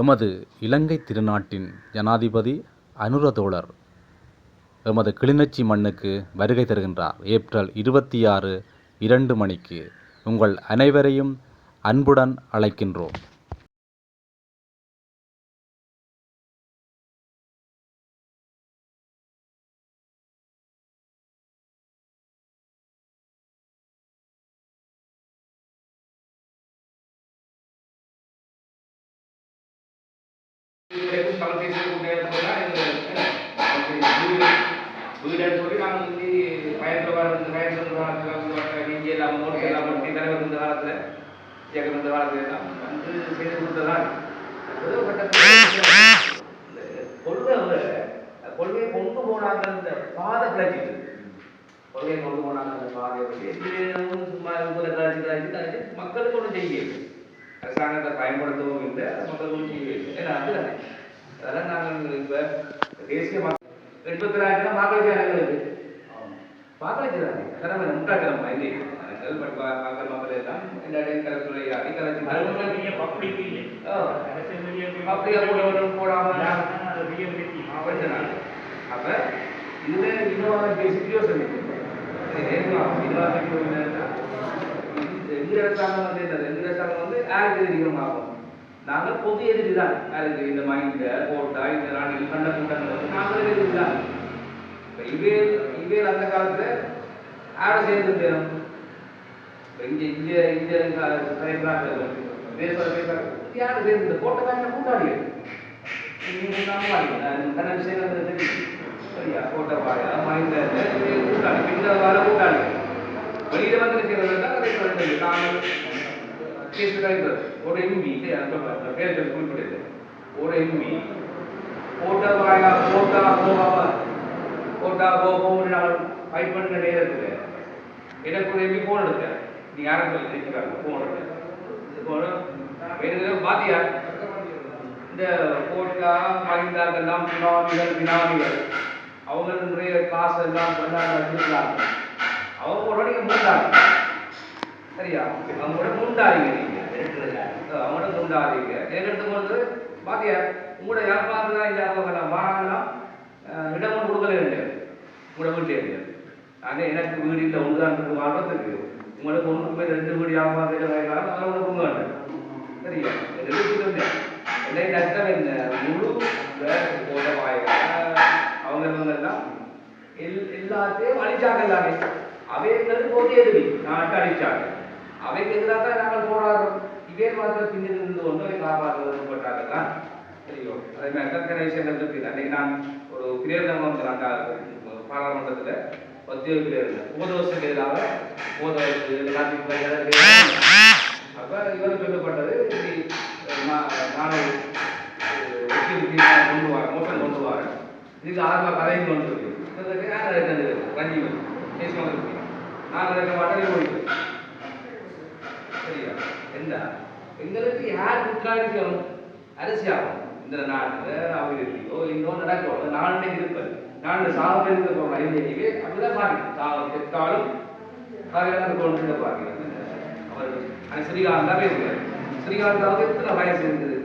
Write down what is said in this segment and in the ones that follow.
எமது இலங்கை திருநாட்டின் ஜனாதிபதி அனுரதோழர் எமது கிளிநொச்சி மண்ணுக்கு வருகை தருகின்றார். ஏப்ரல் இருபத்தி ஆறு இரண்டு மணிக்கு உங்கள் அனைவரையும் அன்புடன் அழைக்கின்றோம். இதுவரைக்கும் தமிழ் பேசக்கூடிய இடத்துலலாம் வீடு வீடுன்னு சொல்லி நாங்கள் வந்து பயந்து வர பயந்து காலத்தில் இங்கே எல்லாம் மோடி எல்லாம் பண்ணி தலைவர் இந்த காலத்தில் ஜெகன் இந்த காலத்தில் எல்லாம் வந்து செய்து கொடுத்ததான் ஏதோ கொள்கை கொள்கையை கொண்டு போனாங்க அந்த பாதை பிழைச்சிட்டு கொள்கையை கொண்டு போனாங்க அந்த பாதையை சும்மா இவங்களை கழிச்சு கழிச்சு மக்களுக்கு ஒன்று செய்யல அரசாங்கத்தை பயன்படுத்தவும் இல்லை ஒன்றும் செய்யவே இல்லை. ஏன்னா அதுதானே அதெல்லாம் நாங்கள் இப்போ தேசிய எண்பத்தி ரெண்டாயிரம் வாக்களிக்க எங்களுக்கு வாக்களிக்கிறாங்க கடமை முட்டாக்கிழமை இல்லை நாங்கள் பட் வா- மக்கள் மக்கள் எல்லாம் எல்லாரையும் கலத்துறையாகி கலந்து அப்படியே போடணும் போடாமல் அப்படின்னாங்க அப்ப இதுல இன்னொரு யோசனை. எங்க அரசாங்கம் வந்து என்னது? எங்க அரசாங்கம் வந்து யாருக்கு எதிரிகள் ஆகும். நாங்கள் பொது எதிரி தான். யாருக்கு இந்த மைண்ட கோட்டா இந்த ராணிகள் கண்ட கூட்டங்கள் வந்து நாங்களும் எதிரி தான். இப்போ இவேல் இவேல் அந்த காலத்தில் யாரை சேர்ந்து தேரும் இங்கே இங்க இங்க பயன்பாடு பேச பேச யாரு சேர்ந்து கோட்டை தான் கூட்டாளிகள்? நீங்க கண்ண விஷயங்கள் வந்து தெரியும். சரியா? கோட்டை பாயா, மைண்ட கூட்டாளி. பின்னர் வர கூட்டாளி. வெளியில வந்து நிற்கிறவர்கள் அதை சொல்றது. நாங்கள் கேஸ் கலைஞர் ஒரு எம்பி அந்த பேர் சொல்லி குறிப்பிடுது ஒரு எம்பி போட்டா வாயா போட்டா போகாம போட்டா போகும் ஃபைட் பண்ண நேரத்தில் எனக்கு ஒரு எம்பி போன் எடுக்க நீ யாரும் சொல்லி தெரிஞ்சுக்காங்க போன் எடுக்க போன வேறு பாத்தியா இந்த கோட்டா மகிந்தாக்கெல்லாம் சுனாமிகள் வினாமிகள் அவங்க நிறைய காசு எல்லாம் பண்ணாங்க அவங்க ஒரு நீங்க முடிந்தாங்க சரியா? அவங்களோட கூட அவங்களோட மூண்டாதீங்க எடுத்து வந்து பாத்தியா? உங்களோட வியாபாரத்துல இந்த அவங்க வாங்கலாம் இடம் ஒன்று கொடுக்கல இல்லை உங்களோட வீட்டிலே இல்லை ஆனா எனக்கு வீடு இல்லை ஒன்று தான் இருக்கு வாழ்றதுக்கு உங்களுக்கு ஒன்று போய் ரெண்டு வீடு வியாபாரத்தில் வாங்கலாம் அதில் ஒன்று கொடுங்க வேண்டாம் சரியா? எதிர்ப்பு என்னை நஷ்டம் என்ன? முழு போதவாய அவங்க இவங்க எல் எல்லாத்தையும் அழிச்சாங்க எல்லாமே. அவைங்களுக்கு போது எதிரி நாட்டை அழிச்சாங்க. அவைக்கு எதிராக தான் நாங்கள் போராடுறோம். இதே மாதிரி பின்னில் இருந்து கொண்டு காப்பாற்றுவது போட்டாங்க தெரியும் அதே மாதிரி எத்தனை விஷயங்கள் இருக்குது அன்னைக்கு நான் ஒரு பிரேரணம் வந்து பாராளுமன்றத்தில் பத்தியோக பிரேரணம் போத வருஷத்துக்கு எதிராக போத எல்லாத்தையும் அப்போ இவர் சொல்லப்பட்டது இப்படி நானே கொண்டு வரேன் மோசம் கொண்டு வரேன் இதுக்கு ஆர்வம் கதையும் கொண்டு இருக்கு. இதுக்கு யார் நான் இருக்க மாட்டேன் முடியும் சரியா என்ன எங்களுக்கு யார் குற்றாளிக்கும் அரசியாகும் இந்த நாட்டில் அவர் இல்லையோ இன்னும் நடக்கும் நானே இருப்பது. நான் சாப்பிட்டு இருக்க போகிறோம் ஐந்தியவே அப்படிதான் பாருங்க. சாகம் செத்தாலும் காலையில் கொண்டு பாருங்க. அவர் அது ஸ்ரீகாந்தாவே இருக்கார் பேசுகிறார் ஸ்ரீகாந்தாவது எத்தனை வயசு இருந்தது?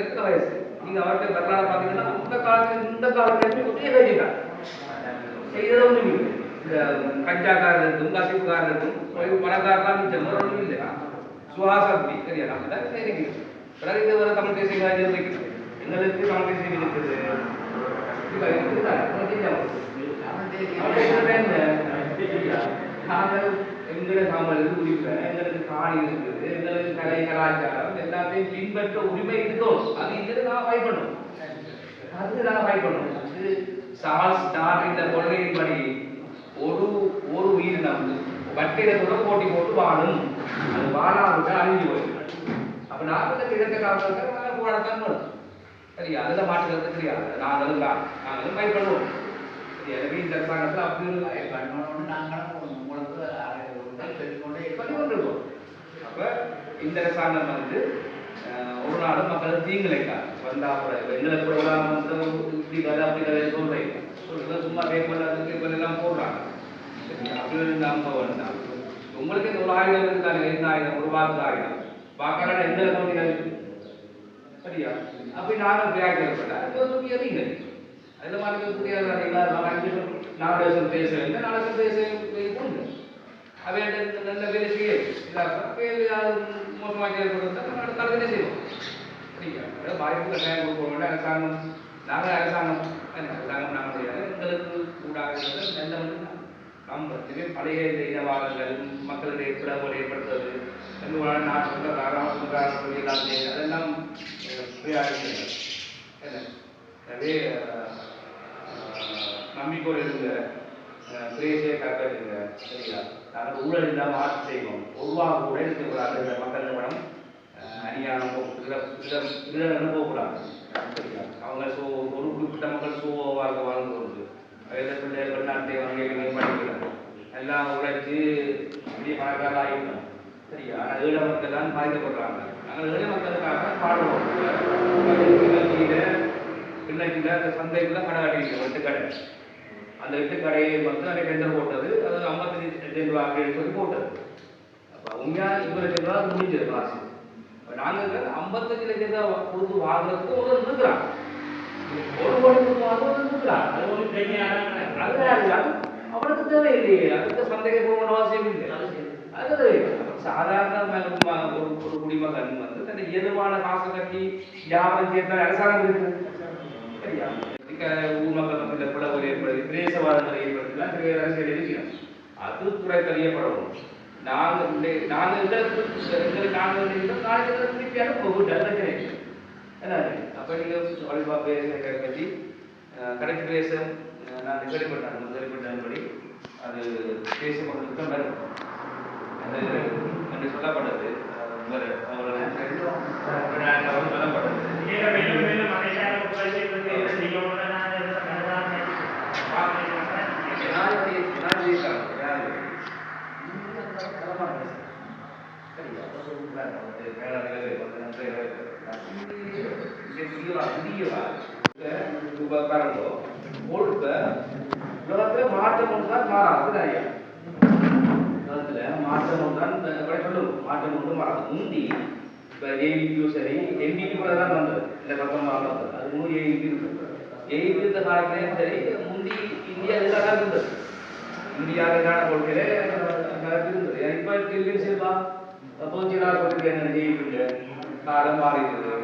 எத்தனை வயசு. நீங்க அவர்கிட்ட வரலாறு பார்த்தீங்கன்னா அந்த காலத்துல இந்த காலத்துல ஒரே கட்சிதான் செய்தது ஒன்றும் இல்லை. இந்த கஞ்சாக்காரர் இருக்கும் கசிப்புக்காரர் இருக்கும் ஒரு பணக்காரலாம் மிச்சம் ஒன்றும் இல்லை. சுவாசக்தி சரியா? நம்ம தான் செய்றீங்க பிறகு இது வர தமிழ் தேசிய காரியம் வைக்கிறது எங்களுக்கு தமிழ் தேசிய இருக்குது? நாங்கள் எங்களை நாமல் உரிமை எங்களுக்கு காணி இருக்குது. எங்களுக்கு கலை கலாச்சாரம் எல்லாத்தையும் பின்பற்ற உரிமை அது நான் ஃபைட் பண்ணுவோம் அது நான் ஃபைட் பண்ணுவோம் அது சார்ஸ் டார் இந்த கொள்கையின்படி ஒரு ஒரு உயிரினம் வட்டிடத்தோட போட்டி போட்டு வாழும். அது வாழாவிட்டு அழிஞ்சு போயிடும் அப்ப நாற்பத்தி இழந்த காலத்தில் நாங்கள் போராடத்தான் பண்ணும் சரி அதில் மாற்றுறது தெரியாது. நாங்களும் தான் நாங்களும் பயப்படுவோம் சரி எனவே இந்த அரசாங்கத்தில் அப்படி இல்லை. பண்ணணும்னு நாங்களும் ஒரு பண்ணிக்கொண்டிருக்கோம் அப்ப இந்த அரசாங்கம் வந்து ஒரு நாளும் மக்கள் தீங்கிழைக்காது. வந்தா கூட இப்ப எங்களுக்கு கூட இப்படி கதை அப்படி கதை சொல்றேன். சொல்றது சும்மா பேப்பர் அதுக்கு பேப்பர்ல எல்லாம் போடுறாங்க. சரி, நம்ப வேண்டாம். உங்களுக்கு இந்த ஒரு ஆயுதம் இருக்காங்க என்ன ஆயுதம்? ஒரு வாக்கு ஆயுதம். வாக்காளர் எந்த நோக்கினா சரியா? அப்படி நானும் வியாக்கியப்பட்டேன் அது ஒரு முக்கிய அதில் மாதிரி புரியாத நாலு வருஷம் பேசுறேன். நாலு வருஷம் பேச கொடுங்க அவன் நல்ல வேலை செய்ய இதாக மோசமாக ஏற்படுத்த தடுக்கவே செய்வோம். சரியா? அதாவது வாய்ப்பு கட்டாயம் கொடுக்க வேண்டாம் அரசாங்கம். நாங்கள் அரசாங்கம். அரசாங்கம் நாங்கள் முடியாது எங்களுக்கு கூடாது. நல்ல வந்து நம்ம இதுவே பழைய இனவாதங்கள் மக்களுடைய பிளவுகளை ஏற்படுத்துவது எங்களோட நாட்டு ராமசுந்தரம் எல்லாம் செய்யுது. அதெல்லாம் அஹ், பிரயாணிகள் என்ன? எனவே நம்பிக்கோடு அஹ், நம்பிக்கையோடு இருங்க. பிரேசியை காப்பாற்றுங்க. சரியா? நாங்கள் ஊழல் இல்லாமல் ஆட்சி செய்வோம். உருவாக கூட இருக்கக்கூடாது. இந்த மக்கள் படம் அணியான திருடன்னு போகக்கூடாது. சரியா? அவங்க சோ ஒரு குறிப்பிட்ட மக்கள் சோவாக வாழ்ந்து வருது. வயது பிள்ளைகள் வெளிநாட்டை வாங்கி படிக்கிறாங்க எல்லாம் உழைச்சி இப்படி பணக்காரர் ஆகிட்டோம் சரியா ஆனால் ஏழை மக்கள் தான் பாதிக்கப்படுறாங்க நாங்கள் ஏழை மக்களுக்காக பாடுவோம் கிளர்ச்சியில் கிளர்ச்சியில் அந்த சந்தைக்குள்ள கடை கட்டிக்கிறோம் வெட்டுக்கடை அந்த வெட்டுக்கடையை கடையை வந்து நிறைய டெண்டர் போட்டது அது ஐம்பத்தி லட்சம் ரூபா அப்படின்னு சொல்லி போட்டது அப்போ உண்மையா இருபது லட்சம் ரூபா முடிஞ்சது காசு நாங்கள் ஐம்பத்தஞ்சு லட்சம் ரூபா கொடுத்து வாங்குறதுக்கு ஒரு இருக்கிறாங்க ஒரு கோடி கொடுத்து அது ஒரு பிரச்சனையான அது அவனுக்கு தேவையில்லையே. அதுக்கு சந்தைக்கு போக அவசியம் இல்லை. அது சாதாரண ஒரு ஒரு குடிமகன் வந்து தன்னை எதுவான காசு கட்டி வியாபாரம் செய்யறது அரசாங்கம் இருக்கு ஊர் மக்கள் மத்தியில் பிளவு ஏற்படுது பிரதேசவாதங்கள் ஏற்படுத்தலாம் பெரிய அரசியல் இருக்கிறோம் அது துறை தெரியப்படணும். நாங்கள் நாங்கள் எங்களுக்கு எங்களுக்கு நாங்கள் வந்து இருந்தோம், நாளைக்கு எங்களுக்கு திருப்பி அனுப்ப விட்டு அப்போ நீங்கள் வழிபா பேசுகிறத பற்றி கடைக்கு பேச நான் கேள்விப்பட்டேன் கேள்விப்பட்டபடி அது பேசி மக்களுக்கு தான் வரும் அது என்று சொல்லப்பட்டது. அஹ், வேறு அவர்கள் அவர் சொல்லப்பட்டது ஜனாதிபதி ஜனாதிபதி தான் ஜனாதிபதி சரி அப்போ சொல்லுறாங்க வந்து மேலாளர்களே வந்து நன்றிகளே புதியவா ஒழுக்க உலகத்துல மாற்றம் ஒன்று மாறாது ஐயா உலகத்துல மாற்றம் ஒன்று சொல்லுவோம் மாற்றம் ஒன்று மாறாது முந்தி இப்போ ஏவிபியும் சரி எம்பிபி கூட தான் வந்தது இந்த பக்கம் வந்தது அது முழு ஏவிபி இருக்கு ஏவிபி இருந்த காலத்திலேயும் சரி முந்தி இந்தியா இதில் தான் இருந்தது இருந்தது இப்போ செல்வா நாள் கொள்கை என்ன காலம் மாறிடுது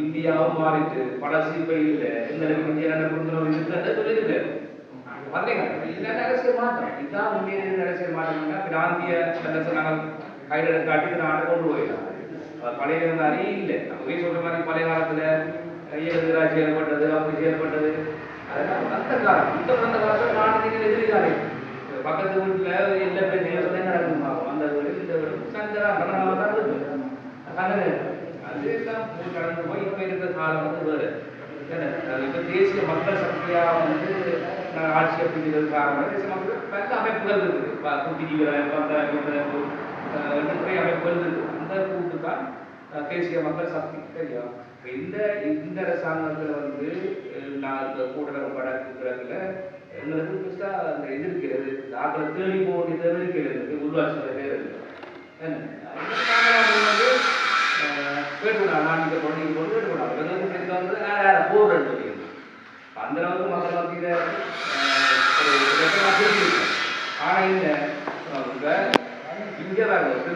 இந்தியாவும் மாறிட்டு பழசு இப்போ இல்ல எங்களுக்கு இந்தியா என்ன புரிந்துணர்வு இருக்கிறத சொல்லியிருக்கு வந்தீங்க இதுதான் அரசியல் மாற்றம். இதுதான் உண்மையிலே ரகசிய மாற்றம்னா பிராந்திய சந்தர்ச நாங்கள் கையில் காட்டி இந்த நாட்டை கொண்டு போயிடலாம் பழைய மாதிரி இல்லை. நம்ம சொல்ற மாதிரி பழைய காலத்துல ஈழராட்சி ஏற்பட்டது அப்படி ஏற்பட்டது அதெல்லாம் அந்த காலம். இந்த அந்த காலத்துல நாட்டுக்கு எதிர்காலே பக்கத்து வீட்டுல எல்லா பிரச்சனையும் தான் நடக்குமா அந்த வீடு இந்த வீடு சந்தரா நடனால தான் இருக்கு அதனால அது எல்லாம் போய் கடந்து போய் இப்ப இருக்கிற காலம் வந்து வேறு என்ன, அது இப்ப தேசிய மக்கள் வந்து நான் ஆட்சி அப்படிங்கிறது காரணமாக தேசிய மக்கள் பல அமைப்புகள் இருக்குது. ப- குட்டி ஜீவராயம், பந்தாயம், துறை அமைப்புகள் இருக்குது. அந்த கூட்டு தான் தேசிய மக்கள் சக்தி சரியா இந்த இந்த அரசாங்கத்தில் வந்து நான் இந்த கூட்டணி வடக்கு கிழக்குல எங்களுக்கு புதுசா அந்த இது இருக்கிறது. ஆக்களை தேடி போக வேண்டியது இருக்கிறது. உள்ளாட்சி